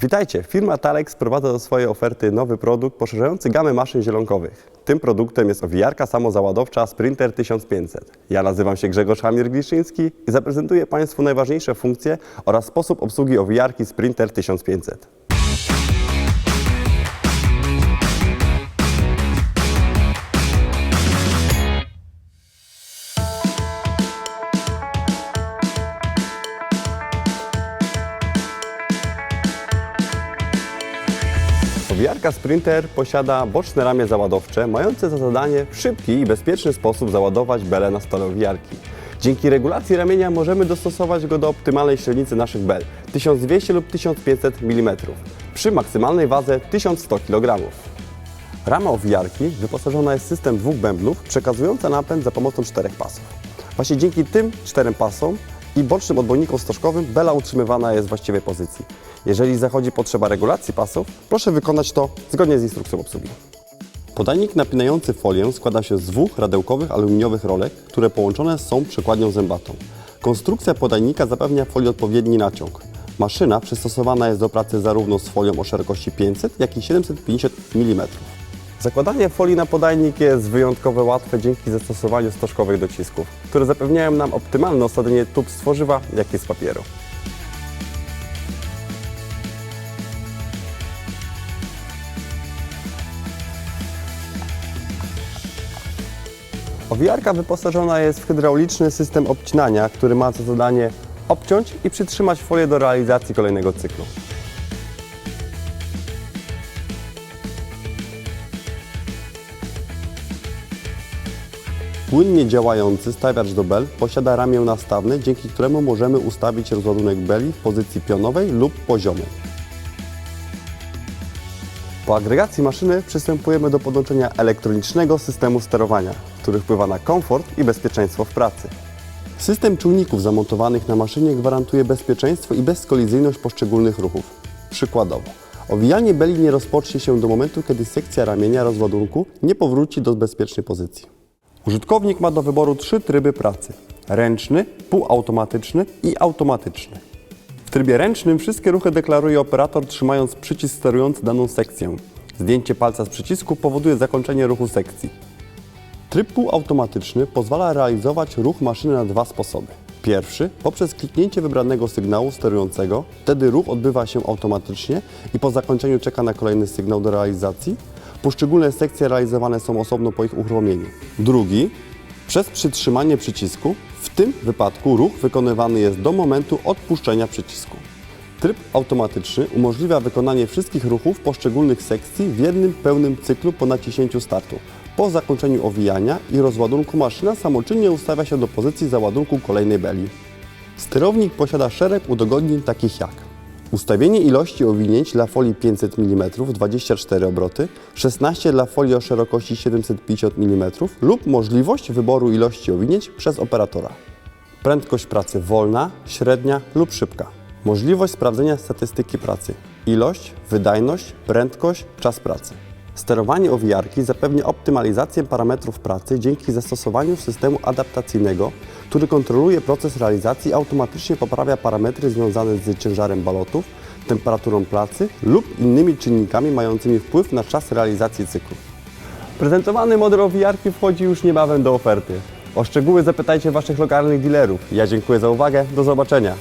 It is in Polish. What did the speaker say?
Witajcie! Firma Talex sprowadza do swojej oferty nowy produkt poszerzający gamę maszyn zielonkowych. Tym produktem jest owijarka samozaładowcza Sprinter 1500. Ja nazywam się Grzegorz Hamir-Gliszyński i zaprezentuję Państwu najważniejsze funkcje oraz sposób obsługi owijarki Sprinter 1500. Owijarka Sprinter posiada boczne ramię załadowcze mające za zadanie w szybki i bezpieczny sposób załadować belę na stole owijarki. Dzięki regulacji ramienia możemy dostosować go do optymalnej średnicy naszych bel 1200 lub 1500 mm przy maksymalnej wadze 1100 kg. Rama owijarki wyposażona jest w system dwóch bębnów przekazująca napęd za pomocą czterech pasów. Właśnie dzięki tym czterem pasom i bocznym odbojnikom stożkowym bela utrzymywana jest w właściwej pozycji. Jeżeli zachodzi potrzeba regulacji pasów, proszę wykonać to zgodnie z instrukcją obsługi. Podajnik napinający folię składa się z dwóch radełkowych aluminiowych rolek, które połączone są przekładnią zębatą. Konstrukcja podajnika zapewnia folii odpowiedni naciąg. Maszyna przystosowana jest do pracy zarówno z folią o szerokości 500, jak i 750 mm. Zakładanie folii na podajnik jest wyjątkowo łatwe dzięki zastosowaniu stożkowych docisków, które zapewniają nam optymalne osadzenie tub z tworzywa, jak i z papieru. Owijarka wyposażona jest w hydrauliczny system obcinania, który ma za zadanie obciąć i przytrzymać folię do realizacji kolejnego cyklu. Płynnie działający stawiacz do bel posiada ramię nastawne, dzięki któremu możemy ustawić rozładunek beli w pozycji pionowej lub poziomej. Po agregacji maszyny przystępujemy do podłączenia elektronicznego systemu sterowania, który wpływa na komfort i bezpieczeństwo w pracy. System czujników zamontowanych na maszynie gwarantuje bezpieczeństwo i bezkolizyjność poszczególnych ruchów. Przykładowo, owijanie beli nie rozpocznie się do momentu, kiedy sekcja ramienia rozładunku nie powróci do bezpiecznej pozycji. Użytkownik ma do wyboru trzy tryby pracy: ręczny, półautomatyczny i automatyczny. W trybie ręcznym wszystkie ruchy deklaruje operator trzymając przycisk sterujący daną sekcję. Zdjęcie palca z przycisku powoduje zakończenie ruchu sekcji. Tryb półautomatyczny pozwala realizować ruch maszyny na dwa sposoby. Pierwszy poprzez kliknięcie wybranego sygnału sterującego, wtedy ruch odbywa się automatycznie i po zakończeniu czeka na kolejny sygnał do realizacji. Poszczególne sekcje realizowane są osobno po ich uruchomieniu. Drugi przez przytrzymanie przycisku, w tym wypadku ruch wykonywany jest do momentu odpuszczenia przycisku. Tryb automatyczny umożliwia wykonanie wszystkich ruchów poszczególnych sekcji w jednym pełnym cyklu po naciśnięciu startu. Po zakończeniu owijania i rozładunku maszyna samoczynnie ustawia się do pozycji załadunku kolejnej beli. Sterownik posiada szereg udogodnień takich jak ustawienie ilości owinięć dla folii 500 mm 24 obroty, 16 dla folii o szerokości 750 mm lub możliwość wyboru ilości owinięć przez operatora. Prędkość pracy wolna, średnia lub szybka. Możliwość sprawdzenia statystyki pracy. Ilość, wydajność, prędkość, czas pracy. Sterowanie owijarki zapewnia optymalizację parametrów pracy dzięki zastosowaniu systemu adaptacyjnego, który kontroluje proces realizacji i automatycznie poprawia parametry związane z ciężarem balotów, temperaturą pracy lub innymi czynnikami mającymi wpływ na czas realizacji cyklu. Prezentowany model owijarki wchodzi już niebawem do oferty. O szczegóły zapytajcie Waszych lokalnych dealerów. Ja dziękuję za uwagę. Do zobaczenia.